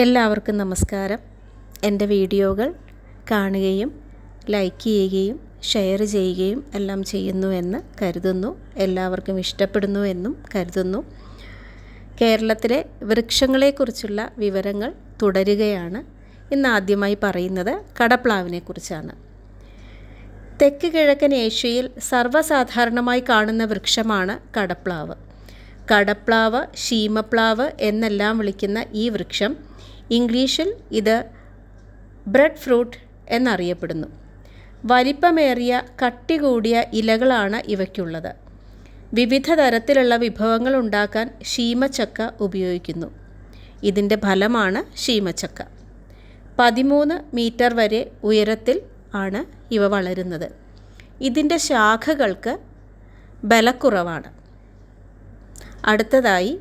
എല്ലാവർക്കും നമസ്കാരം. എന്റെ വീഡിയോകൾ കാണുകയും ലൈക്ക് ചെയ്യുകയും ഷെയർ ചെയ്യുകയും എല്ലാം ചെയ്യുന്നു എന്ന് കരുതുന്നു. എല്ലാവർക്കും ഇഷ്ടപ്പെടുന്നു എന്നും കരുതുന്നു. കേരളത്തിലെ വൃക്ഷങ്ങളെക്കുറിച്ചുള്ള വിവരങ്ങൾ തുടരുകയാണ്. ഇന്ന് ആദ്യമായി പറയുന്നത് കടപ്ലാവിനെക്കുറിച്ചാണ് തെക്ക് കിഴക്കൻ ഏഷ്യയിൽ സർവസാധാരണമായി കാണുന്ന വൃക്ഷമാണ് കടപ്ലാവ്. കടപ്ലാവ് ശീമപ്ലാവ് എന്നെല്ലാം വിളിക്കുന്ന ഈ വൃക്ഷം ഇംഗ്ലീഷിൽ ഇത് ബ്രെഡ് ഫ്രൂട്ട് എന്നറിയപ്പെടുന്നു. വലിപ്പമേറിയ കട്ടി കൂടിയ ഇലകളാണ് ഇവയ്ക്കുള്ളത്. വിവിധ തരത്തിലുള്ള വിഭവങ്ങൾ ഉണ്ടാക്കാൻ ശീമച്ചക്ക ഉപയോഗിക്കുന്നു. ഇതിന്റെ ഫലമാണ് ശീമച്ചക്ക. പതിമൂന്ന് മീറ്റർ വരെ ഉയരത്തിൽ ആണ് ഇവ വളരുന്നത്. ഇതിന്റെ ശാഖകൾക്ക് ബലക്കുറവാണ്. അടുത്തതായി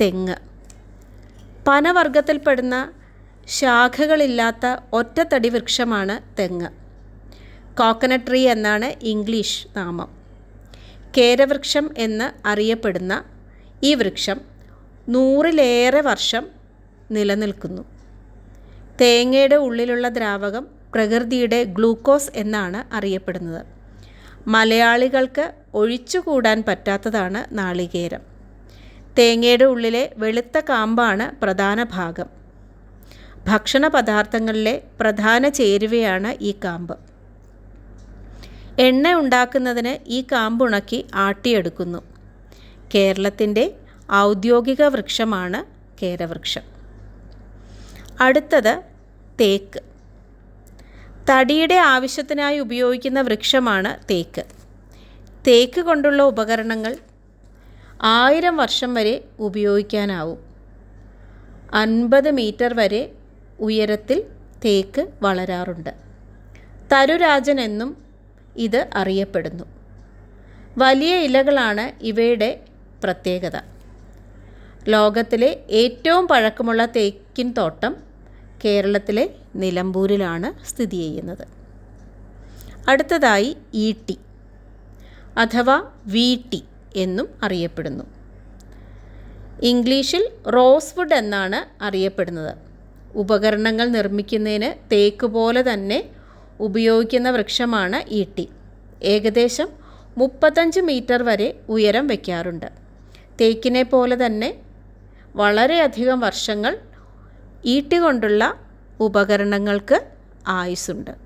തെങ്ങ്. പനവർഗത്തിൽപ്പെടുന്ന ശാഖകളില്ലാത്ത ഒറ്റത്തടി വൃക്ഷമാണ് തെങ്ങ്. കോക്കനട്ട് ട്രീ എന്നാണ് ഇംഗ്ലീഷ് നാമം. കേരവൃക്ഷം എന്ന് അറിയപ്പെടുന്ന ഈ വൃക്ഷം നൂറിലേറെ വർഷം നിലനിൽക്കുന്നു. തേങ്ങയുടെ ഉള്ളിലുള്ള ദ്രാവകം പ്രകൃതിയുടെ ഗ്ലൂക്കോസ് എന്നാണ് അറിയപ്പെടുന്നത്. മലയാളികൾക്ക് ഒഴിച്ചുകൂടാൻ പറ്റാത്തതാണ് നാളികേരം. തേങ്ങയുടെ ഉള്ളിലെ വെളുത്ത കാമ്പാണ് പ്രധാന ഭാഗം. ഭക്ഷണ പദാർത്ഥങ്ങളിലെ പ്രധാന ചേരുവയാണ് ഈ കാമ്പ്. എണ്ണ ഉണ്ടാക്കുന്നതിന് ഈ കാമ്പ് ഉണക്കി ആട്ടിയെടുക്കുന്നു. കേരളത്തിന്റെ ഔദ്യോഗിക വൃക്ഷമാണ് കേരവൃക്ഷം. അടുത്തത് തേക്ക്. തടിയുടെ ആവശ്യത്തിനായി ഉപയോഗിക്കുന്ന വൃക്ഷമാണ് തേക്ക്. തേക്ക് കൊണ്ടുള്ള ഉപകരണങ്ങൾ ആയിരം വർഷം വരെ ഉപയോഗിക്കാനാവും. അൻപത് മീറ്റർ വരെ ഉയരത്തിൽ തേക്ക് വളരാറുണ്ട്. തരുരാജൻ എന്നും ഇത് അറിയപ്പെടുന്നു. വലിയ ഇലകളാണ് ഇവയുടെ പ്രത്യേകത. ലോകത്തിലെ ഏറ്റവും പഴക്കമുള്ള തേക്കിൻ തോട്ടം കേരളത്തിലെ നിലമ്പൂരിലാണ് സ്ഥിതി ചെയ്യുന്നത്. അടുത്തതായി ഈട്ടി അഥവാ വീട്ടി. എന്നും അറിയപ്പെടുന്നു. ഇംഗ്ലീഷിൽ റോസ്വുഡ് എന്നാണ് അറിയപ്പെടുന്നത്. ഉപകരണങ്ങൾ നിർമ്മിക്കുന്നതിന് തേക്ക് പോലെ തന്നെ ഉപയോഗിക്കുന്ന വൃക്ഷമാണ് ഈട്ടി. ഏകദേശം മുപ്പത്തഞ്ച് മീറ്റർ വരെ ഉയരം വയ്ക്കാറുണ്ട്. തേക്കിനെ പോലെ തന്നെ വളരെയധികം വർഷങ്ങൾ ഈട്ടി കൊണ്ടുള്ള ഉപകരണങ്ങൾക്ക് ആയുസ്സുണ്ട്.